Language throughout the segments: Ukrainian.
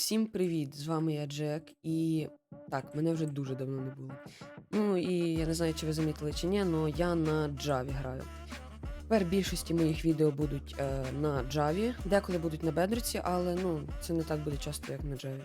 Всім привіт! З вами я Джек, і так, мене вже дуже давно не було. Ну і я не знаю, чи ви замітили чи ні, але я на Java граю. Тепер більшості моїх відео будуть е, на Java, деколи будуть на Бедроці, але ну, це не так буде часто, як на Java.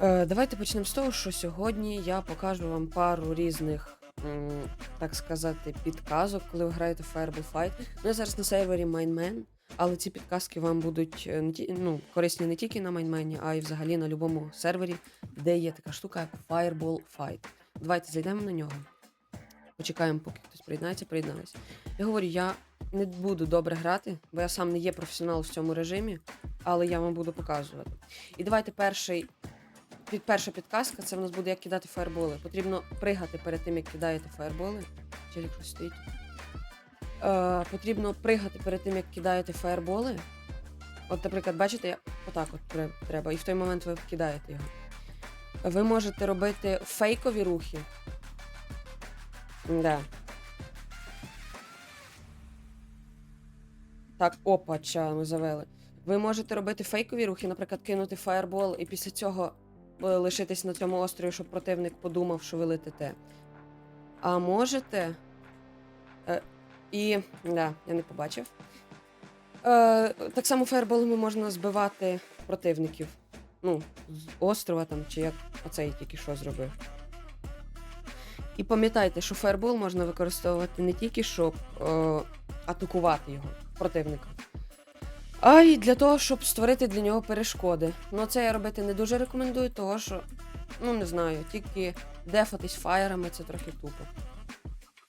Е, давайте почнемо з того, що сьогодні я покажу вам пару різних, м, так сказати, підказок, коли ви граєте в Fireball Fight. Ну, я зараз на сервері Mindman. Але ці підказки вам будуть е, ну, корисні не тільки на майнмені, а й взагалі на будь-якому сервері, де є така штука, як Fireball Fight. Давайте зайдемо на нього. Почекаємо, поки хтось приєднається, приєднається. Я говорю, я не буду добре грати, бо я сам не є професіонал в цьому режимі, але я вам буду показувати. І давайте перший. Під, перша підказка це в нас буде як кидати фаерболи. Потрібно пригати перед тим, як кидаєте фаерболи. Чи якщо стоїть. Е, потрібно пригати перед тим, як кидаєте фаерболи. От, наприклад, бачите, отак от треба, і в той момент ви кидаєте його. Ви можете робити фейкові рухи. Да. Так, опа, ча, ми завели. Ви можете робити фейкові рухи, наприклад, кинути фаербол і після цього е, лишитись на цьому острові, щоб противник подумав, що ви летите. А можете. І. Да, я не побачив. Е, так само фаерболами можна збивати противників. Ну, з острова там, чи як оцей тільки що зробив. І пам'ятайте, що фаербол можна використовувати не тільки, щоб е, атакувати його противника, а й для того, щоб створити для нього перешкоди. Ну, це я робити не дуже рекомендую, того що, ну не знаю, тільки дефатись фаєрами це трохи тупо.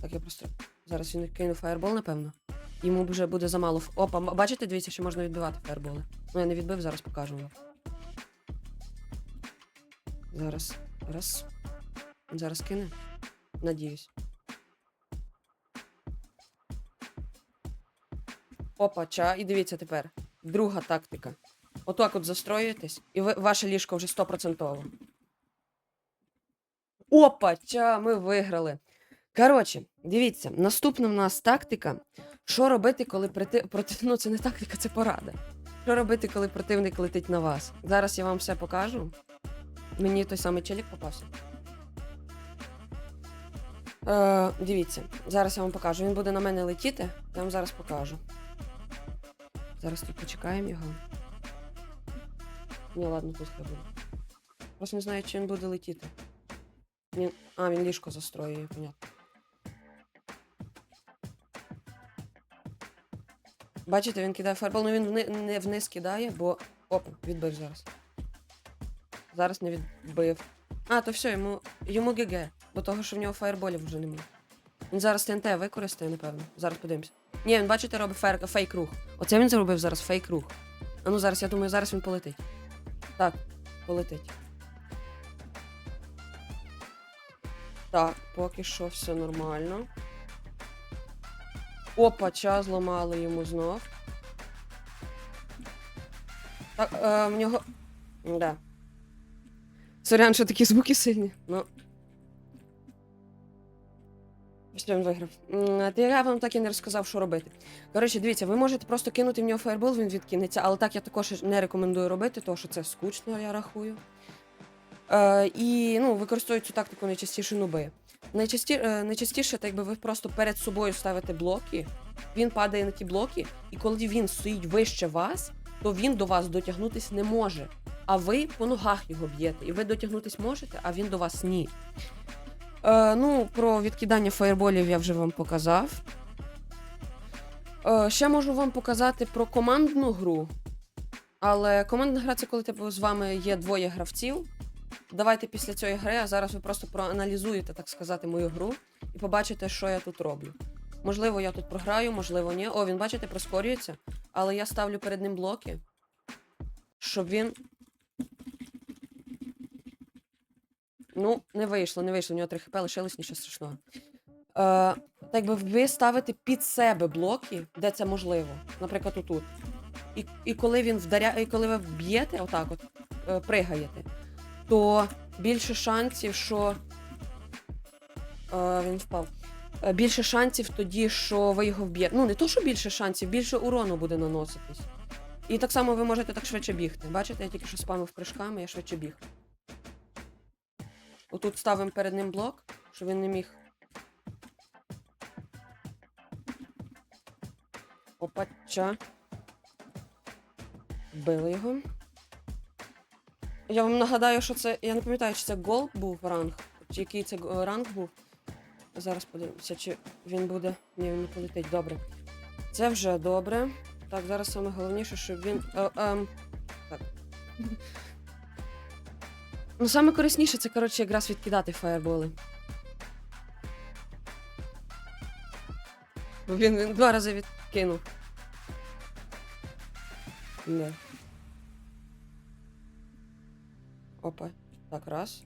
Так, я просто. Зараз він кинув фаербол, напевно. Йому вже буде замало. Опа, бачите, дивіться, що можна відбивати фаерболи. Ну, я не відбив, зараз покажу вам. Зараз. Раз. Зараз кине. Надіюсь. Опа, ча, і дивіться тепер. Друга тактика. Отак от застроюєтесь, і ви, ваше ліжко вже 100%. Опа, ча, ми виграли. Коротше, дивіться, наступна в нас тактика. Що робити, коли проти... Ну, це не тактика, це порада. Що робити, коли противник летить на вас? Зараз я вам все покажу. Мені той самий челік попався. Е, дивіться, зараз я вам покажу. Він буде на мене летіти. Я вам зараз покажу. Зараз тут почекаємо його. Ні, ладно, хай буде. Просто не знаю, чи він буде летіти. Він... А, він ліжко застроює, понятно. Бачите, він кидає фаербол, ну він не вниз кидає, бо. Опа, відбив зараз. Зараз не відбив. А, то все, йому йому ГГ, бо того, що в нього фаерболів вже немає. Він зараз ТНТ використає, напевно. Зараз подивимось. Ні, він бачите, робить фейк, фейк рух. Оце він зробив зараз фейк рух. А ну зараз, я думаю, зараз він полетить. Так, полетить. Так, поки що все нормально. Опа, час зламали йому знов. Так, е, в нього. Да. Сорян, що такі звуки сильні. Ну. Що він виграв? Я вам так і не розказав, що робити. Коротше, дивіться, ви можете просто кинути в нього фаербол, він відкинеться, але так я також не рекомендую робити, тому що це скучно, я рахую. Е, і ну, використовують цю тактику найчастіше нуби. Найчасті, е, найчастіше, так якби ви просто перед собою ставите блоки, він падає на ті блоки, і коли він стоїть вище вас, то він до вас дотягнутися не може. А ви по ногах його б'єте, і ви дотягнутись можете, а він до вас ні. Е, ну, про відкидання фаєрболів я вже вам показав. Е, ще можу вам показати про командну гру. Але командна гра це коли типу, з вами є двоє гравців. Давайте після цієї гри, а зараз ви просто проаналізуєте, так сказати, мою гру і побачите, що я тут роблю. Можливо, я тут програю, можливо, ні. О, він, бачите, прискорюється, але я ставлю перед ним блоки, щоб він. Ну, не вийшло, не вийшло. У нього 3 хп лишилось нічого страшного. Е, так би ви ставите під себе блоки, де це можливо. Наприклад, отут. І, і коли він вдаряє, і коли ви б'єте, отак от, е, пригаєте, то більше шансів, що. Е, він впав. Е, Більше шансів тоді, що ви його вб'єте. Ну, не то, що більше шансів, більше урону буде наноситись. І так само ви можете так швидше бігти. Бачите, я тільки що спамив прыжками, я швидше біг. Отут ставимо перед ним блок, щоб він не міг. Опача. Вбили його. Я вам нагадаю, що це. Я не пам'ятаю, чи це голд був ранг, чи який це е, ранг був. Зараз подивимося, чи він буде. Ні, він не полетить. Добре. Це вже добре. Так, зараз саме головніше, щоб він. Е, ем, так. Ну, саме корисніше це, коротше, якраз відкидати фаєрболи. Бо Він, він два рази відкинув. Не. Опа. Так, раз.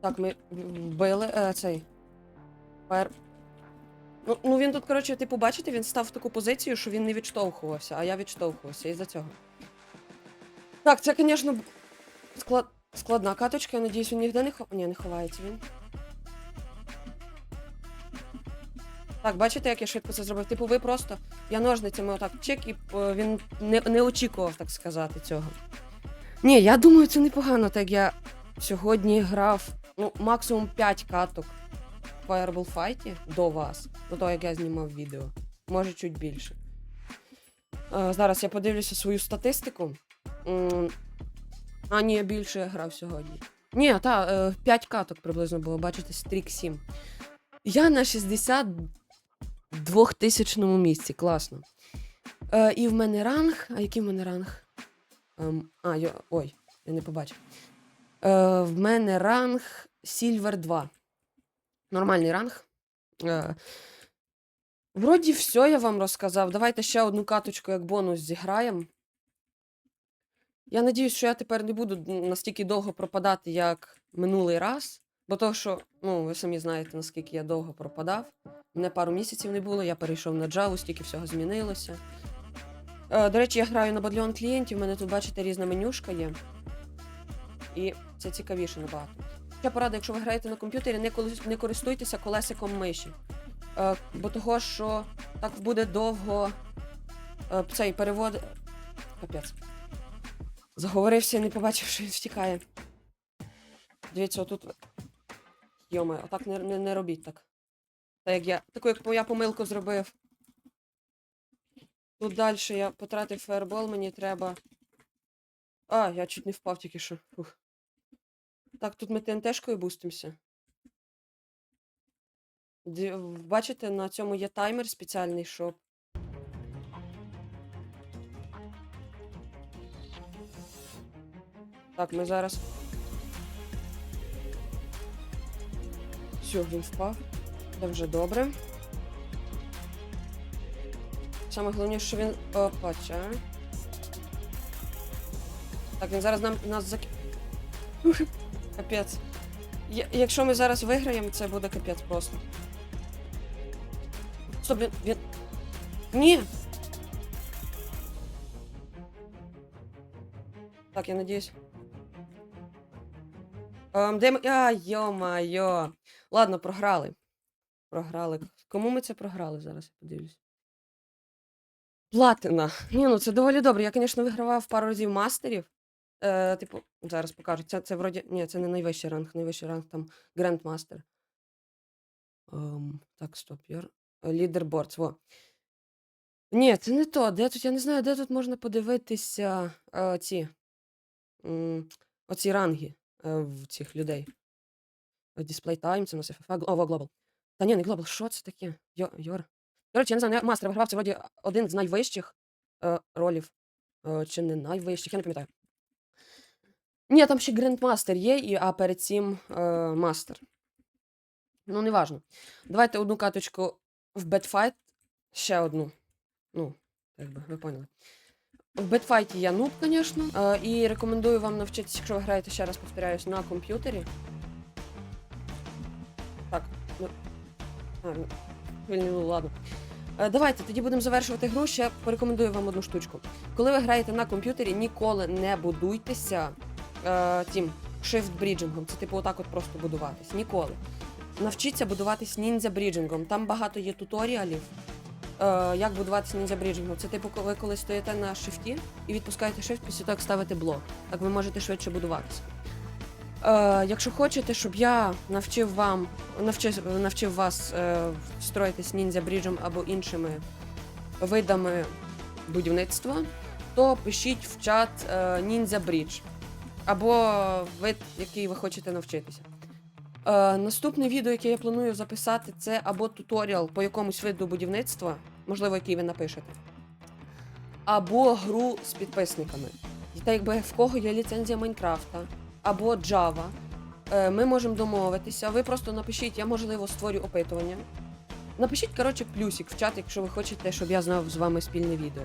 Так, ми вбили е, цей. Фаєр. Ну, ну він тут, коротше, типу, бачите, він став в таку позицію, що він не відштовхувався, а я відштовхувався із-за цього. Так, це, звісно, склад... складна каточка, я надіюсь, він ніде не хов... Ні, не ховається він. Так, бачите, як я швидко це зробив? Типу, ви просто я ножницями отак чек, і е, він не, не очікував, так сказати, цього. Ні, я думаю, це непогано, так як я сьогодні грав ну, максимум 5 каток в Fireball Fight до вас, до того, як я знімав відео. Може, чуть більше. Е, зараз я подивлюся свою статистику. А, ні, більше я грав сьогодні. Ні, та, е, 5 каток приблизно було, бачите, стрік 7. Я на 60. 2000-му місці. Класно. Е, І в мене ранг. А який в мене ранг? Ем, а, я, ой, я не побачив. Е, В мене ранг Сільвер 2. Нормальний ранг. Е, Вроді, все я вам розказав. Давайте ще одну каточку як бонус зіграємо. Я надіюсь, що я тепер не буду настільки довго пропадати, як минулий раз. Бо то, що, ну, ви самі знаєте, наскільки я довго пропадав. Мене пару місяців не було, я перейшов на Java, стільки всього змінилося. Е, до речі, я граю на бадліон клієнтів, у мене тут, бачите, різна менюшка є. І це цікавіше набагато. Ще порада, якщо ви граєте на комп'ютері, не, не користуйтеся колесиком миші. Е, бо того, що так буде довго е, цей перевод. Капець. Заговорився і не побачив, що він втікає. Дивіться, отут. Йоме, отак не, не, не робіть так. Так як я. Таку, як я помилку зробив. Тут далі я потратив фаербол, мені треба. А, я чуть не впав тільки що. Фух. Так, тут ми ТНТшкою бустимося. Бачите, на цьому є таймер спеціальний, щоб. Так, ми зараз. Він впав. Це вже добре. Саме головніше, що він. Опа, ча. Так, він зараз нам нас зак... Капець. Якщо ми зараз виграємо, це буде капець просто. Стоп, він. він... Ні! Так, я надіюсь. Ем, де ми. А, йо-майо. Ладно, програли. Програли. Кому ми це програли зараз? Я подивлюсь. Платина. Ні, ну це доволі добре. Я, звісно, вигравав пару разів мастерів. Е, типу, зараз покажу. Це, це вроді. Ні, це не найвищий ранг. Найвищий ранг там Грандмастер. Ем, так, стоп. Йор... Лідербордс, во. Ні, це не то. Де тут, я не знаю, де тут можна подивитися е, ці. оці ранги е, в цих людей. Display time, це у нас FFA. О, во, Global. Та ні, не Global, що це таке? Йо, Йор. До речі, я не знаю, мастер вигравав, це вроді один з найвищих е, ролів. Е, чи не найвищих, я не пам'ятаю. Ні, там ще Грандмастер є, і, а перед цим е, мастер. Ну, неважно. Давайте одну каточку в Бетфайт. Ще одну. Ну, як би, ви поняли. В Бетфайті я нуб, звісно. Е, і рекомендую вам навчитися, якщо ви граєте, ще раз повторяюсь, на комп'ютері. Вільніло, ладно. Е, Давайте тоді будемо завершувати гру. Ще порекомендую вам одну штучку. Коли ви граєте на комп'ютері, ніколи не будуйтеся е, тим shift бріджингом. Це типу отак от просто будуватись. Ніколи. Навчіться будуватись ніндзя бріджингом. Там багато є туторіалів. Е, як будуватися ніндзя бріджингом? Це типу, ви коли стоїте на шифті і відпускаєте шифт, після того як ставите блок. Так ви можете швидше будуватися. Е, якщо хочете, щоб я навчив вам навчив, навчив вас е, строїтись ніндзя бріджем або іншими видами будівництва, то пишіть в чат е, брідж або вид, який ви хочете навчитися. Е, наступне відео, яке я планую записати, це або туторіал по якомусь виду будівництва, можливо, який ви напишете, або гру з підписниками. І так якби в кого є ліцензія Майнкрафта або Java, е, ми можемо домовитися. Ви просто напишіть, я можливо створю опитування. Напишіть, коротше, плюсик в чат, якщо ви хочете, щоб я знав з вами спільне відео.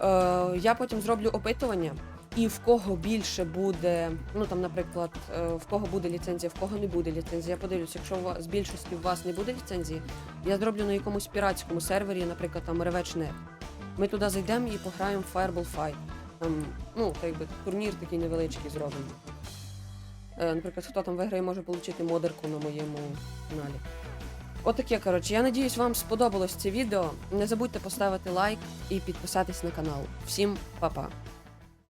Е, я потім зроблю опитування, і в кого більше буде, ну там, наприклад, е, в кого буде ліцензія, в кого не буде ліцензія. Я подивлюсь, якщо у вас, з більшості у вас не буде ліцензії, я зроблю на якомусь піратському сервері, наприклад, там Revenge.net. Ми туди зайдемо і пограємо в Fireball Fight. Там, ну, так якби турнір такий невеличкий зробимо. Е, наприклад, хто там виграє, може отримати модерку на моєму каналі. Отаке, коротше. Я надіюсь, вам сподобалось це відео. Не забудьте поставити лайк і підписатись на канал. Всім па-па!